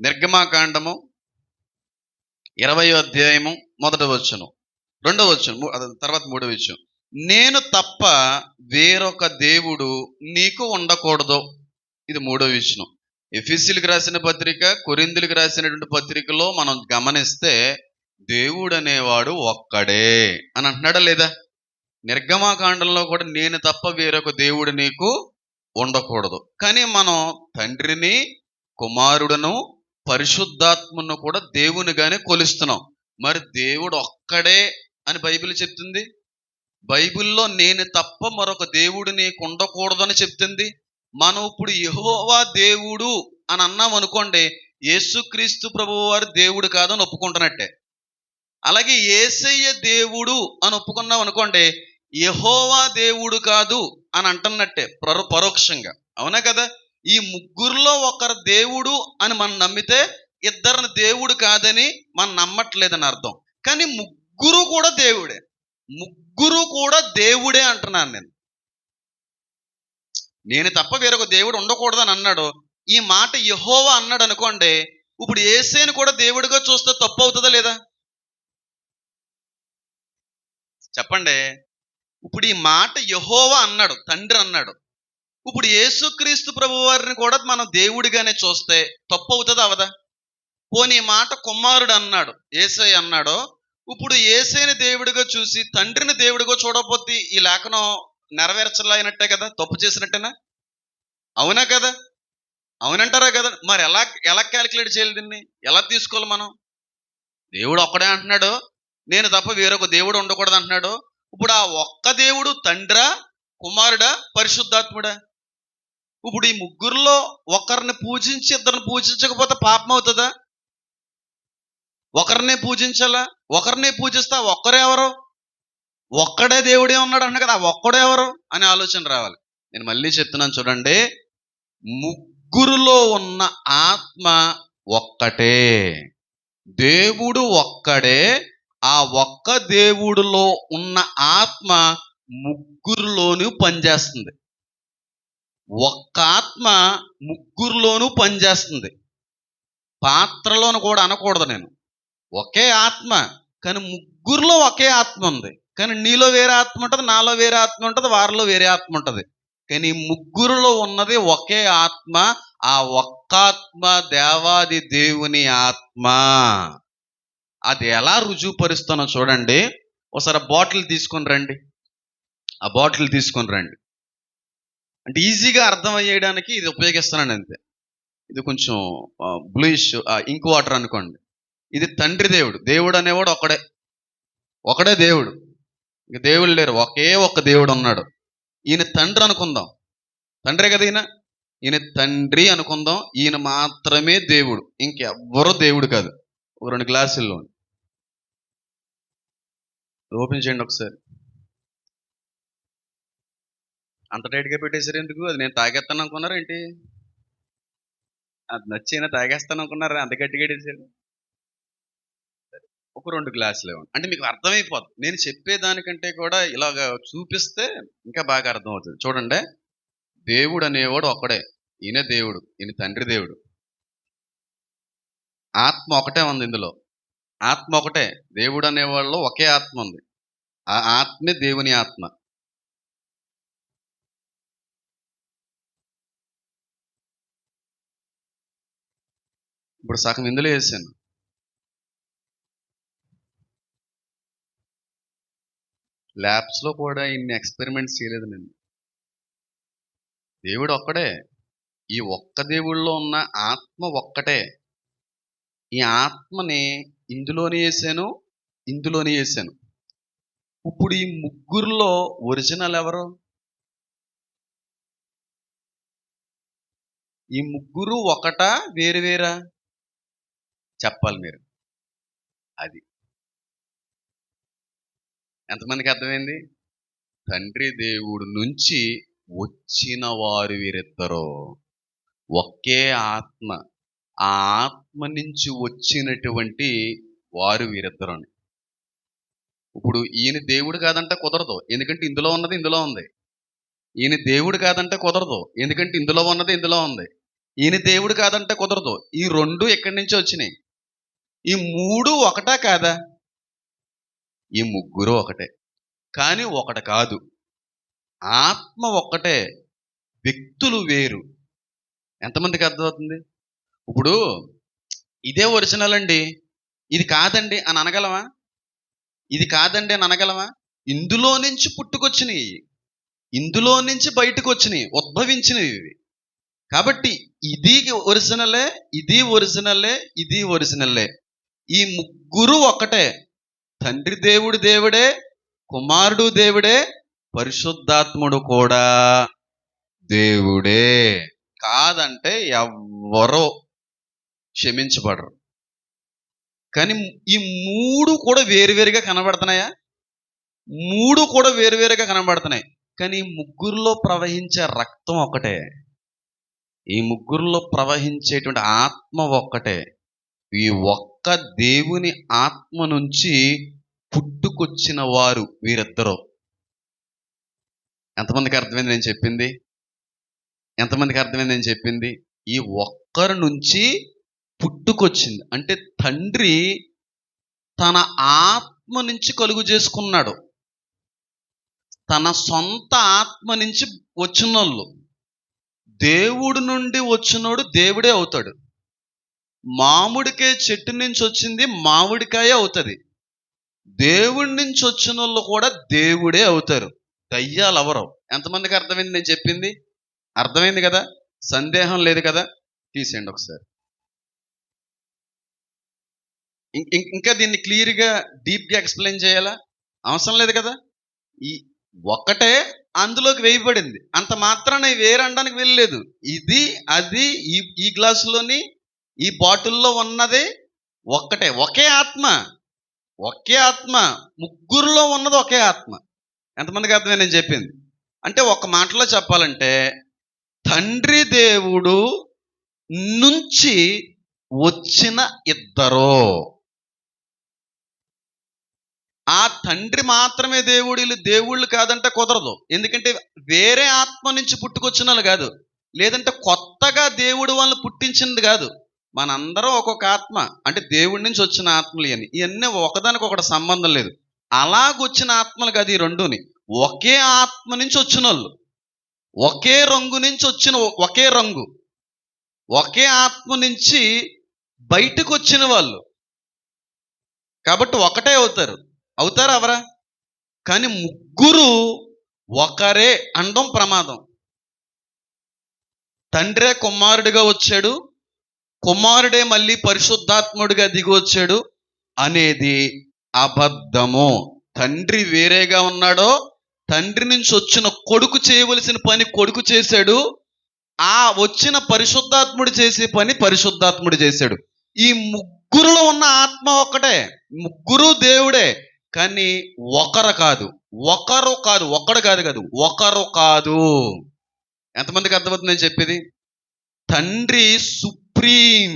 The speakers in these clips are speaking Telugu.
నిర్గమాకాండము ఇరవై అధ్యాయము మొదట వచ్చును రెండవ వచ్చును తర్వాత మూడో విషయం నేను తప్ప వేరొక దేవుడు నీకు ఉండకూడదు. ఇది మూడో విషయం ఎఫీసీలకు రాసిన పత్రిక కొరిందులకు రాసినటువంటి పత్రికలో మనం గమనిస్తే దేవుడు అనేవాడు ఒక్కడే అని అంటున్నాడా లేదా? నిర్గమాకాండంలో కూడా నేను తప్ప వేరొక దేవుడు నీకు ఉండకూడదు. కానీ మనం తండ్రిని కుమారుడను పరిశుద్ధాత్మను కూడా దేవునిగానే కొలుస్తున్నాం. మరి దేవుడు ఒక్కడే అని బైబిల్ చెప్తుంది? బైబిల్లో నేను తప్ప మరొక దేవుడిని ఉండకూడదని చెప్తుంది? మనం ఇప్పుడు యహోవా దేవుడు అని అన్నాం అనుకోండి యేసుక్రీస్తు ప్రభువు వారు దేవుడు కాదని ఒప్పుకుంటున్నట్టే. అలాగే ఏసయ్య దేవుడు అని ఒప్పుకున్నాం అనుకోండి యహోవా దేవుడు కాదు అని అంటున్నట్టే పరో పరోక్షంగా. అవునా కదా? ఈ ముగ్గురులో ఒకరు దేవుడు అని మనం నమ్మితే ఇద్దరిని దేవుడు కాదని మనం నమ్మట్లేదని అర్థం. కానీ ముగ్గురు కూడా దేవుడే. ముగ్గురు కూడా దేవుడే అంటున్నాను నేను. నేను తప్ప వేరొక దేవుడు ఉండకూడదని అన్నాడు. ఈ మాట యహోవా అన్నాడు అనుకోండి ఇప్పుడు ఏసేని కూడా దేవుడిగా చూస్తే తప్పు అవుతుందా లేదా? చెప్పండి. ఇప్పుడు ఈ మాట యహోవా అన్నాడు తండ్రి అన్నాడు. ఇప్పుడు యేసుక్రీస్తు ప్రభు వారిని కూడా మనం దేవుడిగానే చూస్తే తప్పు అవుతుంది అవదా? పోనీ మాట కుమారుడు అన్నాడు ఏసై అన్నాడో ఇప్పుడు ఏసైని దేవుడిగా చూసి తండ్రిని దేవుడిగా చూడకపోతే ఈ లేఖనం నెరవేర్చలేనట్టే కదా? తప్పు చేసినట్టేనా? అవునా కదా? అవునంటారా కదా? మరి ఎలా ఎలా క్యాలిక్యులేట్ చేయాలి దీన్ని? ఎలా తీసుకోవాలి మనం? దేవుడు ఒక్కడే అంటున్నాడు నేను తప్ప వేరొక దేవుడు ఉండకూడదు అంటున్నాడు. ఇప్పుడు ఆ ఒక్క దేవుడు తండ్రా కుమారుడా పరిశుద్ధాత్ముడా? ఇప్పుడు ఈ ముగ్గురులో ఒకరిని పూజించి ఇద్దరిని పూజించకపోతే పాపం అవుతుందా? ఒకరినే పూజించాలా? ఒకరినే పూజిస్తా ఒక్కరెవరు ఒక్కడే దేవుడే ఉన్నాడు అన్న కదా ఒక్కడెవరు అనే ఆలోచన రావాలి. నేను మళ్ళీ చెప్తున్నాను చూడండి. ముగ్గురులో ఉన్న ఆత్మ ఒక్కటే. దేవుడు ఒక్కడే. ఆ ఒక్క దేవుడిలో ఉన్న ఆత్మ ముగ్గురులోనూ పనిచేస్తుంది. ఒక్క ఆత్మ ముగ్గురులోనూ పనిచేస్తుంది. పాత్రలోను కూడా అనకూడదు నేను. ఒకే ఆత్మ కానీ ముగ్గురులో ఒకే ఆత్మ ఉంది. కానీ నీలో వేరే ఆత్మ ఉంటుంది నాలో వేరే ఆత్మ ఉంటుంది వారిలో వేరే ఆత్మ ఉంటుంది. కానీ ముగ్గురులో ఉన్నది ఒకే ఆత్మ ఆ ఒక్క ఆత్మ దేవాది దేవుని ఆత్మ. అది ఎలా రుజువుపరుస్తానో చూడండి. ఒకసారి బాటిల్ తీసుకొని రండి. ఆ బాటిల్ తీసుకొని రండి. అంటే ఈజీగా అర్థమయ్యేయడానికి ఇది ఉపయోగిస్తున్నాను అంతే. ఇది కొంచెం బ్లూయిష్ ఇంక్ వాటర్ అనుకోండి. ఇది తండ్రి దేవుడు. దేవుడు అనేవాడు ఒకడే ఒకడే దేవుడు. ఇంక దేవుడు లేరు. ఒకే ఒక్క దేవుడు ఉన్నాడు. ఈయన తండ్రి అనుకుందాం. తండ్రే కదా ఈయన? ఈయన తండ్రి అనుకుందాం. ఈయన మాత్రమే దేవుడు. ఇంకెవ్వరు దేవుడు కాదు. రెండు గ్లాసుల్లో ఓపెన్ చేయండి ఒకసారి. అంత టైట్గా పెట్టేశారు ఎందుకు? అది నేను తాగేస్తాను అనుకున్నారా ఏంటి? అది నచ్చిన తాగేస్తాను అనుకున్నారా? అంత గట్టిగా పెట్టేశారు. ఒక రెండు గ్లాసులు ఇవ్వండి. అంటే మీకు అర్థమైపోద్ది. నేను చెప్పేదానికంటే కూడా ఇలాగ చూపిస్తే ఇంకా బాగా అర్థమవుతుంది. చూడండి. దేవుడు అనేవాడు ఒక్కడే. ఈయన దేవుడు ఈయన తండ్రి దేవుడు. ఆత్మ ఒకటే ఉంది ఇందులో. ఆత్మ ఒకటే. దేవుడు అనేవాళ్ళు ఒకే ఆత్మ ఉంది. ఆ ఆత్మే దేవుని ఆత్మ. ఇప్పుడు సగం ఇందులో వేసాను? ల్యాబ్స్లో కూడా ఇన్ని ఎక్స్పెరిమెంట్స్ చేయలేదు నేను. దేవుడు ఒక్కడే. ఈ ఒక్క దేవుళ్ళలో ఉన్న ఆత్మ ఒక్కటే. ఈ ఆత్మని ఇందులోనే వేసాను ఇందులోనే వేసాను. ఇప్పుడు ఈ ముగ్గురులో ఒరిజినల్ ఎవరు? ఈ ముగ్గురు ఒకటా వేరు వేరా? చెప్పాలి మీరు. అది. ఎంతమందికి అర్థమైంది? తండ్రి దేవుడు నుంచి వచ్చిన వారు వీరిద్దరో ఒకే ఆత్మ. ఆ ఆత్మ నుంచి వచ్చినటువంటి వారు వీరిద్దరు ఇప్పుడు ఈయన దేవుడు కాదంటే కుదరదు. ఎందుకంటే ఇందులో ఉన్నది ఇందులో ఉంది. ఈయన దేవుడు కాదంటే కుదరదు. ఎందుకంటే ఇందులో ఉన్నది ఇందులో ఉంది. ఈయన దేవుడు కాదంటే కుదరదు. ఈ రెండు ఎక్కడి నుంచి వచ్చినాయి. ఈ మూడు ఒకటా కాదా? ఈ ముగ్గురు ఒకటే. కానీ ఒకటి కాదు. ఆత్మ ఒక్కటే వ్యక్తులు వేరు. ఎంతమందికి అర్థమవుతుంది? ఇప్పుడు ఇదే ఒరిజినల్ అండి. ఇది కాదండి అని అనగలమా? ఇది కాదండి అని అనగలమా? ఇందులో నుంచి పుట్టుకొచ్చినాయి ఇందులో నుంచి బయటకు వచ్చినాయి ఉద్భవించినవి ఇవి. కాబట్టి ఇది ఒరిజినలే ఇది ఒరిజినలే ఇది ఒరిజినలే ఈ ముగ్గురు ఒకటే. తండ్రి దేవుడు దేవుడే కుమారుడు దేవుడే పరిశుద్ధాత్ముడు కూడా దేవుడే. కాదంటే ఎవ్వరో క్షమించబడరు. కానీ ఈ మూడు కూడా వేరువేరుగా కనబడుతున్నాయా? మూడు కూడా వేరువేరుగా కనబడుతున్నాయి. కానీ ఈ ముగ్గురులో ప్రవహించే రక్తం ఒకటే. ఈ ముగ్గురులో ప్రవహించేటువంటి ఆత్మ ఒక్కటే. ఈ ఒక్క దేవుని ఆత్మ నుంచి పుట్టుకొచ్చిన వారు వీరిద్దరూ. ఎంతమందికి అర్థమైంది నేను చెప్పింది? ఎంతమందికి అర్థమైంది నేను చెప్పింది? ఈ ఒక్కరి నుంచి పుట్టుకొచ్చింది. అంటే తండ్రి తన ఆత్మ నుంచి కలుగు చేసుకున్నాడు. తన సొంత ఆత్మ నుంచి వచ్చినోళ్ళు. దేవుడి నుండి వచ్చినోడు దేవుడే అవుతాడు. మామిడికాయ చెట్టు నుంచి వచ్చింది మామిడికాయ అవుతుంది. దేవుడి నుంచి వచ్చిన వాళ్ళు కూడా దేవుడే అవుతారు. దయ్యాలు అవరు ఎంతమందికి అర్థమైంది నేను చెప్పింది? అర్థమైంది కదా? సందేహం లేదు కదా? తీసేయండి ఒకసారి. ఇం- ఇంకా దీన్ని క్లియర్గా డీప్గా ఎక్స్ప్లెయిన్ చేయాలా? అవసరం లేదు కదా? ఈ ఒక్కటే అందులోకి వేయబడింది. అంత మాత్రాన వేరనడానికి వెళ్ళలేదు ఇది అది ఈ ఈ గ్లాసులోని ఈ బాటిల్లో ఉన్నది ఒక్కటే ఒకే ఆత్మ. ఒకే ఆత్మ. ముగ్గురులో ఉన్నది ఒకే ఆత్మ. ఎంతమందికి అర్థమే నేను చెప్పింది? అంటే ఒక మాటలో చెప్పాలంటే తండ్రి దేవుడు నుంచి వచ్చిన ఇద్దరు. ఆ తండ్రి మాత్రమే దేవుడు వీళ్ళు దేవుళ్ళు కాదంటే కుదరదు. ఎందుకంటే వేరే ఆత్మ నుంచి పుట్టుకొచ్చిన వాళ్ళు కాదు. లేదంటే కొత్తగా దేవుడు వాళ్ళని పుట్టించింది కాదు. మనందరం ఒక్కొక్క ఆత్మ. అంటే దేవుడి నుంచి వచ్చిన ఆత్మలు అని ఇవన్నీ ఒకదానికి ఒకటి సంబంధం లేదు. అలాగొచ్చిన ఆత్మలు కాదు ఈ రెండుని. ఒకే ఆత్మ నుంచి వచ్చిన వాళ్ళు ఒకే రంగు నుంచి వచ్చిన ఒకే రంగు. ఒకే ఆత్మ నుంచి బయటకు వచ్చిన వాళ్ళు. కాబట్టి ఒకటే అవుతారు. అవుతారు అవరా కానీ ముగ్గురు ఒకరే అండం ప్రమాదం. తండ్రే కుమారుడిగా వచ్చాడు. కుమారుడే మళ్ళీ పరిశుద్ధాత్ముడిగా దిగొచ్చాడు అనేది అబద్ధము. తండ్రి వేరేగా ఉన్నాడో తండ్రి నుంచి వచ్చిన కొడుకు చేయవలసిన పని కొడుకు చేశాడు ఆ వచ్చిన పరిశుద్ధాత్ముడు చేసే పని పరిశుద్ధాత్ముడు చేశాడు. ఈ ముగ్గురులో ఉన్న ఆత్మ ఒకటే ముగ్గురు దేవుడే కానీ ఒకరు కాదు ఒకరు కాదు ఒకడు కాదు కాదు ఒకరు కాదు. ఎంతమందికి అర్థమవుతుంది నేను చెప్పేది? తండ్రి సు సుప్రీం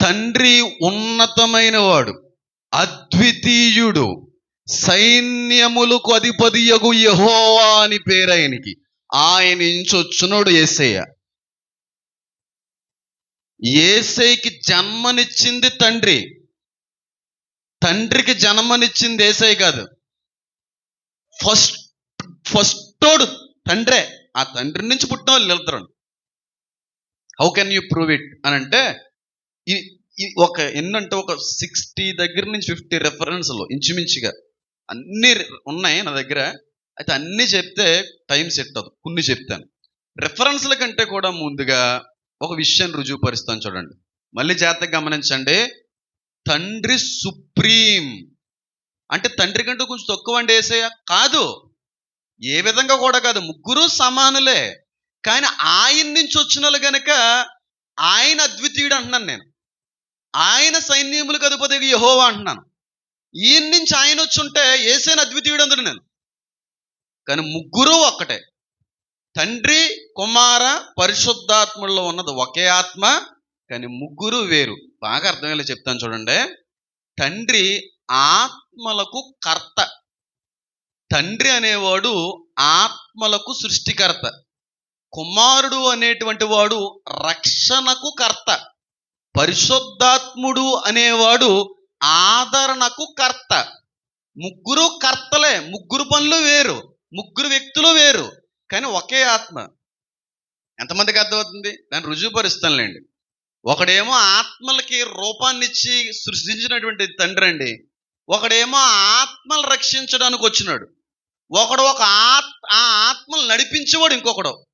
తండ్రి ఉన్నతమైన వాడు అద్వితీయుడు సైన్యములకు అధిపతియగు యహోవా అని పేరు ఆయనకి. ఆయన నుంచి వచ్చినోడు ఏసయ్య. ఏసైకి జన్మనిచ్చింది తండ్రి. తండ్రికి జన్మనిచ్చింది ఏసై కాదు. ఫస్ట్ ఫస్టోడు తండ్రే. ఆ తండ్రి నుంచి పుట్టిన వాళ్ళు వెళ్తారు how can you prove it అని అంటే ఈ- ఒక ఎన్నంటే ఒక సిక్స్టీ దగ్గర నుంచి ఫిఫ్టీ రెఫరెన్స్లు ఇంచుమించుగా అన్నీ ఉన్నాయి నా దగ్గర. అయితే అన్నీ చెప్తే టైం సెట్ అవ్వదు. కొన్ని చెప్తాను. రెఫరెన్స్ల కంటే కూడా ముందుగా ఒక విషయాన్ని రుజువుపరుస్తాను చూడండి. మళ్ళీ జాగ్రత్తగా గమనించండి. తండ్రి సుప్రీం. అంటే తండ్రి కంటే కొంచెం తక్కువ అండి వేసేయ కాదు. ఏ విధంగా కూడా కాదు. ముగ్గురు సమానులే. కానీ ఆయన నుంచి వచ్చిన వాళ్ళు గనక ఆయన అద్వితీయుడు అంటున్నాను నేను. ఆయన సైన్యములకు అధిపతి యహోవా అంటున్నాను. ఈయన నుంచి ఆయన వచ్చి ఉంటే ఏసైన అద్వితీయుడు అందుడు నేను. కానీ ముగ్గురు ఒక్కటే. తండ్రి కుమార పరిశుద్ధాత్ముల్లో ఉన్నది ఒకే ఆత్మ కానీ ముగ్గురు వేరు. బాగా అర్థమయ్యేలా చెప్తాను చూడండి. తండ్రి ఆత్మలకు కర్త. తండ్రి అనేవాడు ఆత్మలకు సృష్టికర్త. కుమారుడు అనేటువంటి వాడు రక్షణకు కర్త. పరిశుద్ధాత్ముడు అనేవాడు ఆదరణకు కర్త. ముగ్గురు కర్తలే ముగ్గురు పనులు వేరు ముగ్గురు వ్యక్తులు వేరు కానీ ఒకే ఆత్మ. ఎంతమందికి అర్థమవుతుంది? దాన్ని రుజువుపరుస్తానులేండి. ఒకడేమో ఆత్మలకి రూపాన్నిచ్చి సృష్టించినటువంటి తండ్రి అండి. ఒకడేమో ఆత్మలు రక్షించడానికి వచ్చినాడు. ఒకడు ఒక ఆత్ ఆ ఆత్మలు నడిపించేవాడు ఇంకొకడు.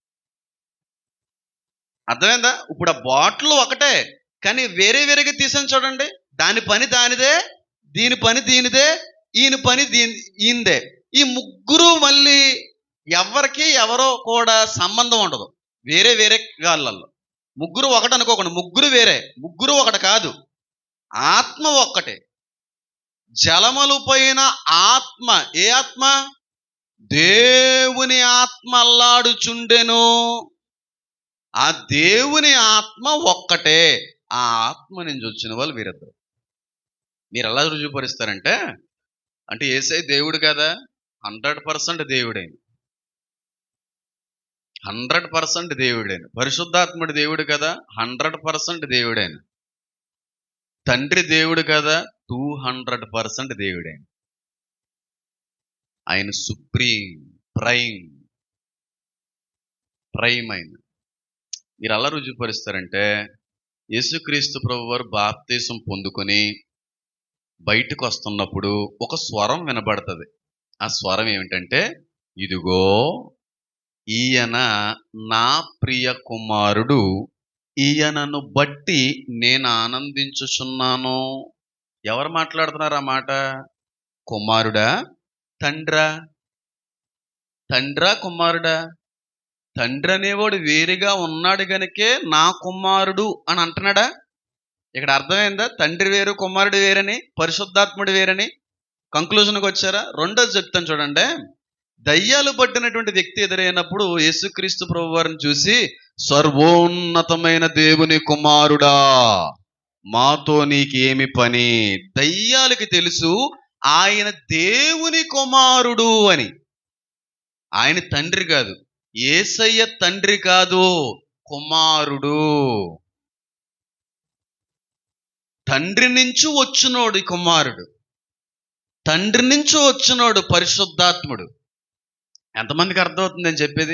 అర్థమైందా? ఇప్పుడు ఆ బాటిల్ ఒకటే కానీ వేరే వేరేగా తీసాను చూడండి. దాని పని దానిదే దీని పని దీనిదే ఈయన పని దీని ఈయనదే. ఈ ముగ్గురు మళ్ళీ ఎవరికి ఎవరో కూడా సంబంధం ఉండదు. వేరే వేరే గాళ్ళల్లో. ముగ్గురు ఒకటి అనుకోకండి. ముగ్గురు వేరే. ముగ్గురు ఒకటి కాదు. ఆత్మ ఒక్కటే. జలములు పోయిన ఆత్మ. ఏ ఆత్మ? దేవుని ఆత్మ అల్లాడుచుండెను. ఆ దేవుని ఆత్మ ఒక్కటే. ఆ ఆత్మ నుంచి వచ్చిన వాళ్ళు వీరిద్దరు. మీరు ఎలా రుజువుపరుస్తారంటే అంటే ఏసై దేవుడు కదా హండ్రెడ్ పర్సెంట్ దేవుడైన. హండ్రెడ్ పర్సెంట్ దేవుడైన. పరిశుద్ధాత్ముడి దేవుడు కదా హండ్రెడ్ పర్సెంట్ దేవుడైన. తండ్రి దేవుడు కదా టూ హండ్రెడ్ పర్సెంట్ దేవుడైన. ఆయన సుప్రీం ప్రైమ్ ప్రైమ్ అయిన మీరు అలా రుజువుపరుస్తారంటే యేసుక్రీస్తు ప్రభు వారు బాప్తీసం పొందుకొని బయటకు వస్తున్నప్పుడు ఒక స్వరం వినబడుతుంది. ఆ స్వరం ఏమిటంటే ఇదిగో ఈయన నా ప్రియ కుమారుడు ఈయనను బట్టి నేను ఆనందించుచున్నాను. ఎవరు మాట్లాడుతున్నారు ఆ మాట? కుమారుడా తండ్రా. తండ్రా కుమారుడా. తండ్రి అనేవాడు వేరుగా ఉన్నాడు గనుకే నా కుమారుడు అని అంటున్నాడా? ఇక్కడ అర్థమైందా? తండ్రి వేరు కుమారుడు వేరని పరిశుద్ధాత్ముడు వేరని కంక్లూజన్కి వచ్చారా? రెండోది చెప్తాను చూడండి. దయ్యాలు పట్టినటువంటి వ్యక్తి ఎదురైనప్పుడు యేసుక్రీస్తు ప్రభు వారిని చూసి సర్వోన్నతమైన దేవుని కుమారుడా మాతో నీకేమి పని? దయ్యాలకి తెలుసు ఆయన దేవుని కుమారుడు అని. ఆయన తండ్రి కాదు. ఏసయ్య తండ్రి కాదు కుమారుడు. తండ్రి నుంచి వచ్చినోడు కుమారుడు. తండ్రి నుంచి వచ్చినోడు పరిశుద్ధాత్ముడు. ఎంతమందికి అర్థమవుతుంది నేను చెప్పేది?